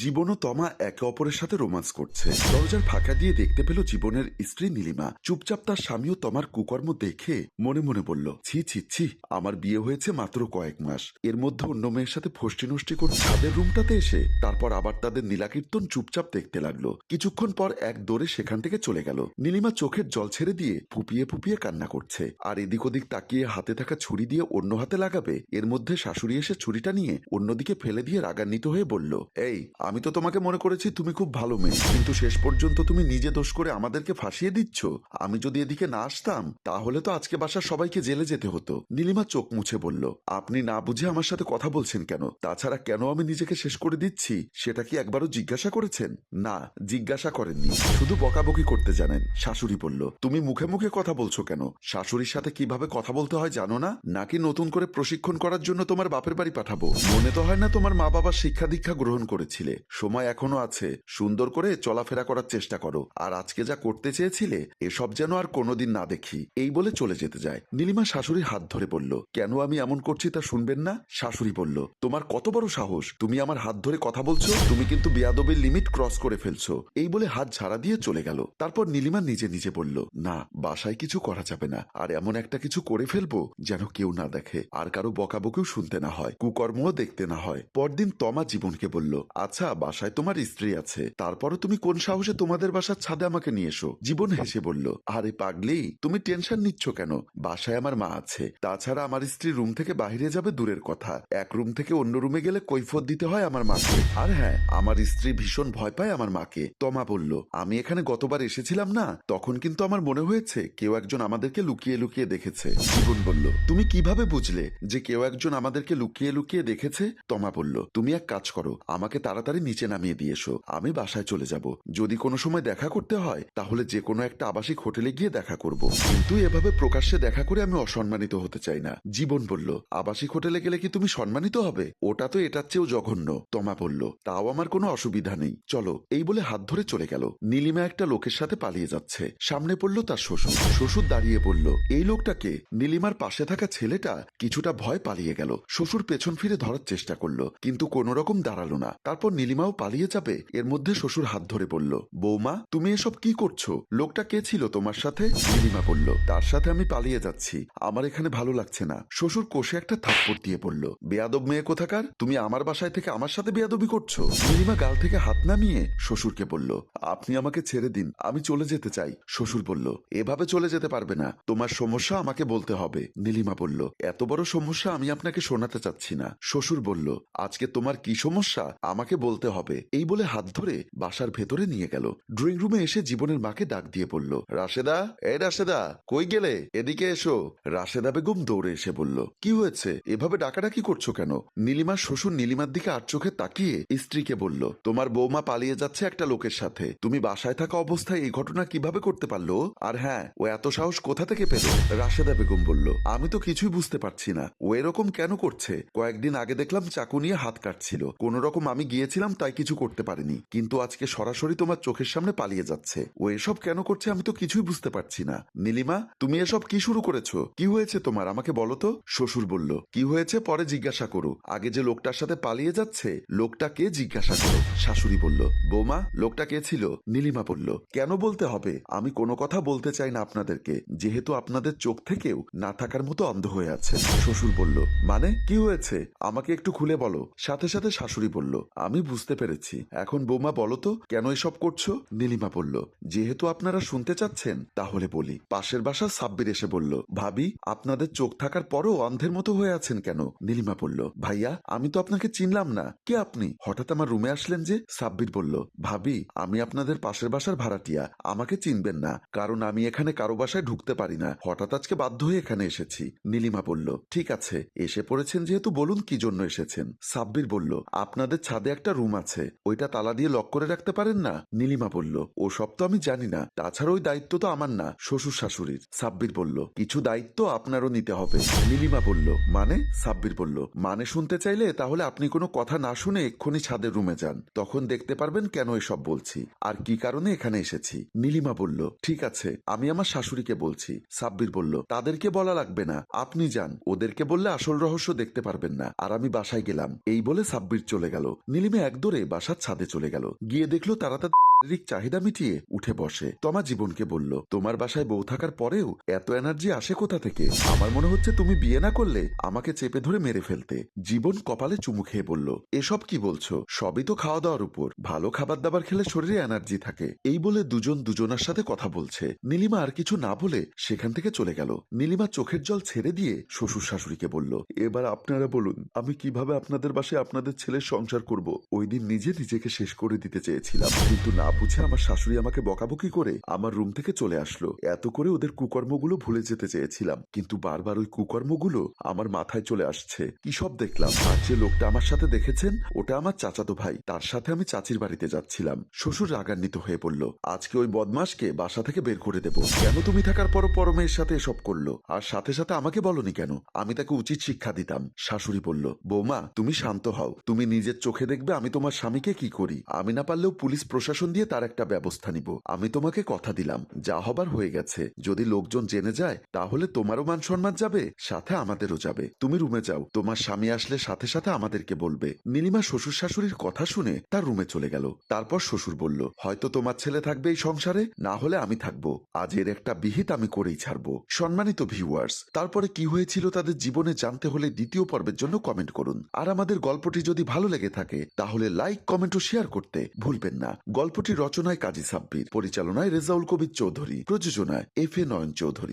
জীবন ও তমা একে অপরের সাথে রোমান্স করছে। দরজার ফাঁকা দিয়ে দেখতে পেল জীবনের স্ত্রী নীলিমা। চুপচাপ তার স্বামী ও তমার কুকর্ম দেখে মনে মনে বলল, ছি ছি ছি, আমার বিয়ে হয়েছে মাত্র কয়েক মাস। এর মধ্যে অন্য মেয়ের সাথে ফষ্টি নষ্টি করে ছাদের রুমটাতে এসে তারপর আবার তাদের নীলাকীর্তন চুপচাপ দেখতে লাগল। কিছুক্ষণ পর এক দৌড়ে সেখান থেকে চলে গেল। নীলিমা চোখের জল ছেড়ে দিয়ে ফুপিয়ে ফুপিয়ে কান্না করছে। আর এদিক ওদিক তাকিয়ে হাতে থাকা ছুরি দিয়ে অন্য হাতে লাগাবে, এর মধ্যে শাশুড়ি এসে ছুরিটা নিয়ে অন্যদিকে ফেলে দিয়ে রাগান্বিত হয়ে বলল, এই আমি তো তোমাকে মনে করেছি তুমি খুব ভালো মেয়ে, কিন্তু শেষ পর্যন্ত তুমি নিজে দোষ করে আমাদেরকে ফাঁসিয়ে দিচ্ছ। আমি যদি এদিকে না আসতাম, তাহলে তো আজকে বাসার সবাইকে জেলে যেতে হতো। নীলিমা চোখ মুছে বলল, আপনি না বুঝে আমার সাথে কথা বলছেন কেন? তাছাড়া কেন আমি নিজেকে শেষ করে দিচ্ছি? সেটা কি একবারও জিজ্ঞাসা করেছেন? না, জিজ্ঞাসা করেননি, শুধু বকাবকি করতে জানেন। শাশুড়ি বলল, তুমি মুখে মুখে কথা বলছো কেন? শাশুড়ির সাথে কীভাবে কথা বলতে হয় জানো না? নাকি নতুন করে প্রশিক্ষণ করার জন্য তোমার বাপের বাড়ি পাঠাবো? মনে তো হয় না তোমার মা বাবা শিক্ষা দীক্ষা গ্রহণ করেছিলে। সময় এখনও আছে, সুন্দর করে চলাফেরা করার চেষ্টা করো। আর আজকে যা করতে চেয়েছিলে, এসব যেন আর কোনোদিন না দেখি। এই বলে চলে যেতে যায়। নীলিমা শাশুড়ির হাত ধরে বলল, কেন আমি এমন করছি তা শুনবেন না? শাশুড়ি বলল, তোমার কত বড় সাহস। তুমি আমার হাত ধরে কথা বলছো, তুমি কিন্তু বেয়াদবের লিমিট ক্রস করে ফেলছো। এই বলে হাত ঝাড়া দিয়ে চলে গেল। তারপর নীলিমা নিজে নিজে বলল, না, বাসায় কিছু করা যাবে না। আর এমন একটা কিছু করে ফেলব যেন কেউ না দেখে। আর কারও বকাবকিও শুনতে না হয়, কুকর্মও দেখতে না হয়। পরদিন তমা জীবনকে বলল আচ্ছা বাসায় তোমার স্ত্রী আছে। তারপরও তুমি কোন সাহসে তোমাদের বাসার ছাদে আমাকে নিয়ে এসো? জীবন হেসে বলল, আরে পাগলি, তুমি টেনশন নিচ্ছ কেন? বাসায় আমার মা আছে। তাছাড়া আমার স্ত্রী রুম থেকে বাইরে যাবে দূরের কথা। এক রুম থেকে অন্য রুমে গেলে কৈফত দিতে হয় আমার মাকে। আর হ্যাঁ আমার স্ত্রী ভীষণ ভয় পায় আমার মাকে। তমা বলল, আমি এখানে গতবার এসেছিলাম না? তখন কিন্তু আমার মনে হয়েছে, কেউ একজন আমাদেরকে লুকিয়ে লুকিয়ে দেখেছে। জীবন বলল, তুমি কীভাবে বুঝলে যে কেউ একজন আমাদেরকে লুকিয়ে লুকিয়ে দেখেছে? তমা বলল, তুমি এক কাজ করো, আমাকে তাড়াতাড়ি নিচে নামিয়ে দিয়ে এসো। আমি বাসায় চলে যাব। যদি কোনো সময় দেখা করতে হয়, তাহলে যে কোনো একটা আবাসিক হোটেলে গিয়ে দেখা করব। কিন্তু এভাবে প্রকাশ্যে দেখা করে আমি অসম্মানিত হতে চাই না। জীবন বলল, আবাসিক হোটেলে গেলে কি তুমি সম্মানিত হবে? ওটা তো এটার চেয়েও জঘন্য, তমা বলল। তাও আমার কোনো অসুবিধা নেই। চলো। এই বলে হাত ধরে চলে গেল। নীলিমা একটা লোকের সাথে পালিয়ে যাচ্ছে। সামনে পড়ল তার শ্বশুর। শ্বশুর দাঁড়িয়ে বলল, এই লোকটাকে নীলিমার পাশে থাকা ছেলেটা কিছুটা ভয় পালিয়ে গেল। শ্বশুর পেছন ফিরে ধরার চেষ্টা করল, কিন্তু কোন রকম দাঁড়াল না। তারপর নীলিমাও পালিয়ে যাবে? এর মধ্যে শ্বশুর হাত ধরে বলল, বৌমা, তুমি এসব কি করছ? লোকটা কে ছিল তোমার সাথে? নীলিমা বলল, তার সাথে আমি পালিয়ে যাচ্ছি। আমার এখানে ভালো লাগছে না। শ্বশুর কোষে একটা থাপ্পড় দিয়ে বলল, বেয়াদব মেয়ে কোথাকার? তুমি আমার বাসায় থেকে আমার সাথে বেয়াদবি করছ? নীলিমা গাল থেকে হাত নামিয়ে শ্বশুরকে বলল, আপনি আমাকে ছেড়ে দিন, আমি চলে যেতে চাই। শ্বশুর বলল, এভাবে চলে যেতে পারবে না। তোমার সমস্যা আমাকে বলতে হবে। নীলিমা বলল, এত বড় সমস্যা আমি আপনাকে শোনাতে চাচ্ছি না। শ্বশুর বলল, আজকে তোমার কি সমস্যা? আমাকে বলতে হবে। এই বলে হাত ধরে বাসার ভেতরে নিয়ে গেল। ড্রয়িং রুমে এসে জীবনের মাকে ডাক দিয়ে বলল, রাশেদা এ রাশেদা, কই গেলে? এদিকে এসো। রাশেদা বেগম দৌড়ে এসে বলল, কি হয়েছে? এভাবে ডাকাডাকি করছ কেন? নীলিমার শ্বশুর নীলিমার দিকে আর চোখে তাকিয়ে স্ত্রীকে বলল, তোমার বৌমা পালিয়ে যাচ্ছে একটা লোকের সাথে। তুমি বাসায় থাকা অবস্থায় এই ঘটনা কীভাবে করতে পারল? আর হ্যাঁ ও এত সাহস কোথা থেকে পেল? রাশেদা বেগম বলল, আমি তো কিছুই বুঝতে পারছি না। ও এরকম কেন করছে? কয়েকদিন আগে দেখলাম চাকু নিয়ে হাত কাটছিল। কোন রকম আমি গিয়েছিলাম তাই কিছু করতে পারিনি। কিন্তু আজকে সরাসরি তোমার চোখের সামনে পালিয়ে যাচ্ছে। ও এসব কেন করছে আমি তো কিছুই বুঝতে পারছি না। নীলিমা, তুমি এসব কি শুরু করেছ? কি হয়েছে তোমার? আমাকে বলো তো। শ্বশুর বলল, কি হয়েছে? পরে জিজ্ঞাসা করো। আগে যে লোকটার সাথে পালিয়ে যাচ্ছে, লোকটা কে জিজ্ঞাসা করো? শাশুড়ি বলল, বৌমা, লোকটা কে ছিল? নীলিমা বলল, কেন বলতে হবে? আমি কোনো কথা বলতে চাই না আপনাদেরকে। যেহেতু আপনাদের চোখ থেকেও না থাকার মতো অন্ধ হয়ে আছে। শ্বশুর বলল মানে? কি হয়েছে? আমাকে একটু খুলে বলো। সাথে সাথে শাশুড়ি বলল, আমি বুঝতে পেরেছি। এখন বৌমা বলো তো, কেন এসব করছ? নীলিমা বলল, যেহেতু আপনারা শুনতে চাচ্ছেন, তাহলে বলি। পাশের বাসা সাব্বির এসে বলল, ভাবি, আপনাদের চোখ থাকার পরও অন্ধের মতো হয়ে আছেন কেন? নীলিমা বলল, ভাইয়া, আমি তো আপনাকে চিনলাম না। কে আপনি? হঠাৎ আমার রুমে আসলেন যে, সাব্বির বলল, ভাবি, আমি আপনাদের পাশের বাসার ভাড়াটিয়া। আমাকে চিনবেন না, কারণ আমি এখানে কারও বাসায় ঢুকতে পারি না। হঠাৎ আজকে বাধ্য হয়ে এখানে এসেছি। নীলিমা বলল, ঠিক আছে, এসে পড়েছেন যেহেতু বলুন কি জন্য এসেছেন? সাব্বির বলল, আপনাদের ছাদে একটা রুম আছে। ওইটা তালা দিয়ে লক করে রাখতে পারেন না? নীলিমা বলল ও সব তো আমি জানি না। তাছাড়া ওই দায়িত্ব তো আমার না। শ্বশুর শাশুড়ির সাব্বির বলল, কিছু দায়িত্ব আপনারও নিতে হবে। নীলিমা বলল মানে? সাব্বির বলল মানে শুনতে চাইলে তাহলে আপনি কোনো কথা না শুনে এক্ষুনি ছাদের রুমে যান। তখন দেখতে পারবেন কেন এসব বলছি। আর কি কারণে এখানে এসেছি? নীলিমা বলল, ঠিক আছে, আমি আমার শাশুড়িকে বলছি। সাব্বির বলল, তাদেরকে বলা লাগবে না। আপনি যান। ওদেরকে বললে আসল রহস্য দেখতে পারবেন না। আর আমি বাসায় গেলাম। এই বলে সাব্বির চলে গেল। নীলিমা একদরে বাসার ছাদে চলে গেল। গিয়ে দেখল তারা তাদের শারীরিক চাহিদা মিটিয়ে উঠে বসে। তমা জীবনকে বলল, তোমার বাসায় বউ থাকার পরেও এত এনার্জি আসে কোথা থেকে? আমার মনে হচ্ছে তুমি বিয়ে না করলে আমাকে চেপে ধরে মেরে ফেলতে। জীবন কপালে চুমু খেয়ে বলল, এসব কি বলছো? সবই তো খাওয়া দাওয়ার উপর। ভালো খাবার দাবার খেলে শরীরে এনার্জি থাকে। এই বলে দুজন দুজনার সাথে কথা বলছে। নীলিমা আর কিছু না বলে সেখান থেকে চলে গেল। নীলিমা চোখের জল ছেড়ে দিয়ে শ্বশুর শাশুড়িকে বলল, এবার আপনারা বলুন, আমি কীভাবে আপনাদের বাসায় আপনাদের ছেলের সংসার করব? ওই দিন নিজে নিজেকে শেষ করে দিতে চেয়েছিলাম, কিন্তু না বুঝে আমার শাশুড়ি আমাকে বকাবকি করে আমার রুম থেকে চলে আসলো। এত করে ওদের কুকর্মগুলো ভুলে যেতে চেয়েছিলাম। কিন্তু বারবার ওই কুকর্মগুলো আমার মাথায় চলে আসছে। কি সব দেখলাম? আর যে লোকটা আমার সাথে দেখেছেন, ওটা আমার চাচাতো ভাই। তার সাথে আমি চাচির বাড়িতে যাচ্ছিলাম। শ্বশুর রাগান্বিত হয়ে পড়ল আজকে ওই বদমাসকে বাসা থেকে বের করে দেব। কেন তুমি থাকার পর পরমের সাথে এসব করল? আর সাথে সাথে আমাকে বলনি কেন? আমি তাকে উচিত শিক্ষা দিতাম। শাশুড়ি বলল, বৌমা, তুমি শান্ত হও। তুমি নিজের চোখে দেখবে আমি তোমার স্বামীকে কি করি। আমি না পারলেও পুলিশ প্রশাসন দিয়ে তার একটা ব্যবস্থা নিব। আমি তোমাকে কথা দিলাম, যা হবার হয়ে গেছে। যদি লোকজন জেনে যায়, তাহলে তোমারও মান সম্মান যাবে, সাথে আমাদেরও যাবে। তুমি রুমে যাও, তোমার স্বামী আসলে সাথে সাথে আমাদেরকে বলবে। নীলিমা শ্বশুর শাশুড়ির কথা শুনে তার রুমে চলে গেল। তারপর শ্বশুর বলল, হয়তো তোমার ছেলে থাকবে এই সংসারে, না হলে আমি থাকব। আজ এর একটা বিহিত আমি করেই ছাড়বো। সম্মানিত ভিউয়ার্স, তারপরে কি হয়েছিল তাদের জীবনে জানতে হলে দ্বিতীয় পর্বের জন্য কমেন্ট করুন। আর আমাদের গল্পটি যদি ভালো লেগে থাকে, তাহলে লাইক, কমেন্ট ও শেয়ার করতে ভুলবেন না। গল্পটি রচনায় কাজী সাব্বির পরিচালনায় রেজাউল কবির চৌধুরী প্রযোজনায় এফ এ নয়ন চৌধুরী।